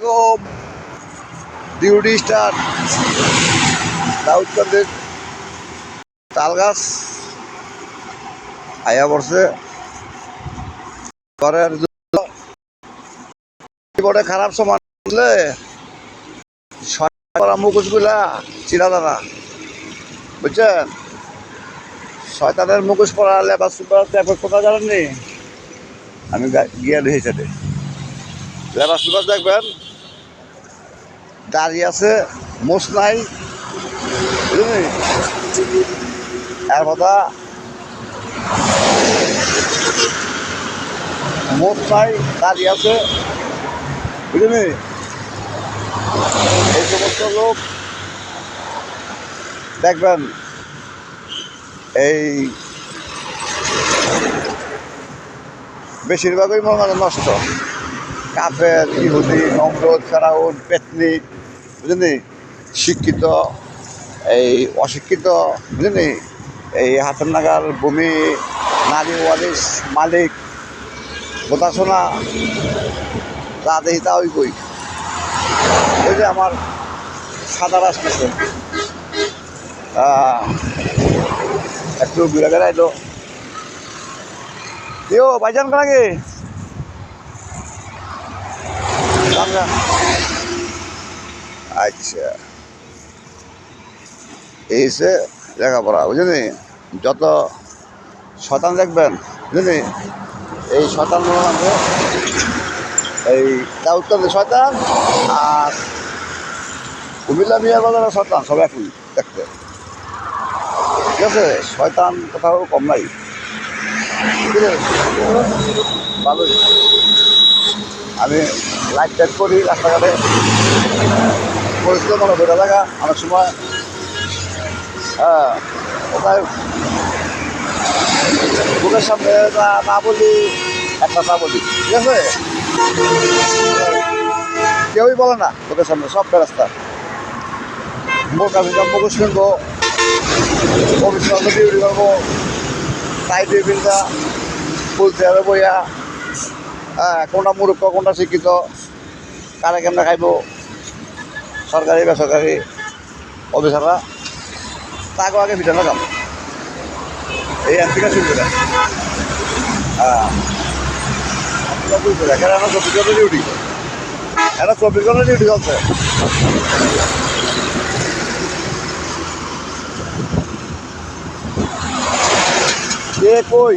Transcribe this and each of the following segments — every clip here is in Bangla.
এরকম ডিউটি স্টার দাউদকান্দির তাল গাছ আয়া পড়ছে বড় খারাপ সমান বুঝলে মুখোশগুলা চিরা দানা বুঝছেন? শয়তানের মুখোশ পরা লেবাস সুপার কথা জানেননি আমি গিয়ে সেটা লেবাস সুপার দেখবেন? দাঁড়িয়ে আছে, মোষ নাই। এর কথা মোষ দাঁড়িয়ে আছে। বুঝলি এই সমস্ত লোক, দেখবেন, এই বেশিরভাগই মনে নষ্ট। কাফের ইহুদি, নমরদ, ফেরাউন, পেতনি, বুঝলি? শিক্ষিত, এই অশিক্ষিত, বুঝলি? এই হাতের ভূমি, নারী ওয়ারিস মালিক গোতাশোনা তা দেখি তা ওই কই ওই যে আমার সাদা আসতেছে। একটু ঘুরে বেড়াইলো। কেউ বাইজান কাকে আচ্ছা। এই লেখাপড়া, বুঝলি? যত শতান দেখবেন, বুঝলি? এই শতান এই দাউদকান্দি শয়তান আর কুমিল্লা বিয়ার বাজারের শতান, সব একই দেখতে। ঠিক আছে? শয়তান কোথাও কম নাই। ঠিক আছে? আমি লাইট টাইট করি, রাস্তাঘাটে। পরিচিত মনে ধরে লাগা। অনেক সময় হ্যাঁ কোথায়? বুকের সামনে না বলি, একটা না বলি, ঠিক আছে? কেউই বলে না তোদের সামনে, সব ব্যবস্থা মুখ আমি মুখোশ কিনবো, অফিসে ডিউটি করব দিয়ে পিনটা বলতে হবে বইয়া কোনটা মূর্খ, কোনটা শিক্ষিত, কারে কেমনে খাইব সরকারি বেসরকারি অফিসাররা তাকে আগে ভিটানো কাম এই আর্থিকা শুরু করে হ্যাঁ ডিউটি চলছে। কই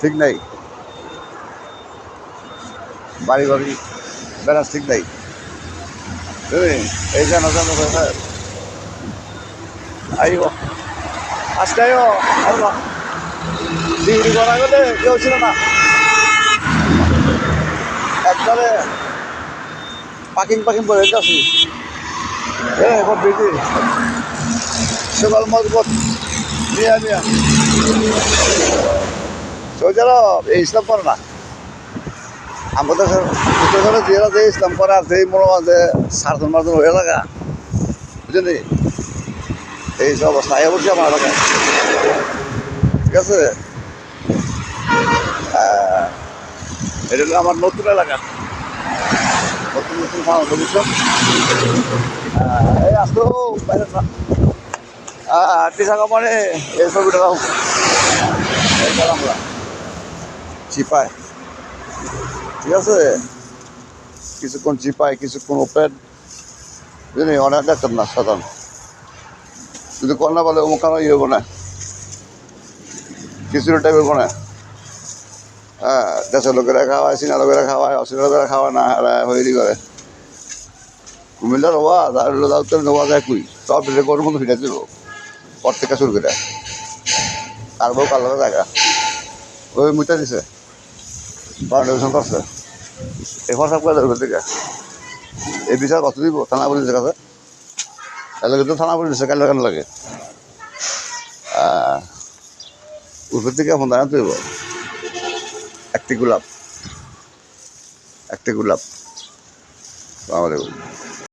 ঠিক নাই। বাড়ি বাড়ি ব্যালেন্স ঠিক নাই। এই যেন যেন আইব আজকে আইও। আইবা ডিউটি করা গেলে কেউ ছিল না। একবারে পাকিং পাকিং করে যাচ্ছি এ এখন বিজি সকাল মজবুত। নিয়ে নিয়ে আরব এই ইসলাম করে না, আমাদের করে যেরা যে ইসলাম করে আর যেই মনে হয় যে সার্জন মার্জন হয়ে থাকা বুঝলি এই সব অবস্থা, আয় বলছি আমার এলাকায় ঠিক আছে? এটা হলো আমার নতুন এলাকা। নতুন নতুন মানুষ বুঝছ এই আসতো বাইরে না টিসা কোম্পানি এই ছবিটা এই আমরা। চিপায় ঠিক আছে? কিছুক্ষণ চিপায় কিছুক্ষণ ওপেন বুঝলি অনেক ডাক্তার না, সাধারণ। যদি কন্যা বলে অমুক কেন ইয়ে হব না। কিছু টাইপের বনে হ্যাঁ দেশের লোকেরা খাওয়ায় চীনা লোকেরা খাওয়ায় অচীনা লোকেরা খাওয়ায়, না এরা হইরি করে কুমিল্লার হওয়া আর হলো দাউত্তর হওয়া যায় কুই? সব গরুর মতো ফিরে দিল পর থেকে শুরু করে। আর বউ কালো জায়গা ওই মুইটা দিছে। ফাউন্ডেশন করছে এই হোয়াটসঅ্যাপ করে দেবে থেকে এই বিচার কত দিব, থানা পুলিশের কাছে তাহলে তো থানা পুলিশের কেন কেন লাগে উপর ফোন দাঁড়াতে হইব একটি গোলাপ। একটি গোলাপ। সালামালাইকুম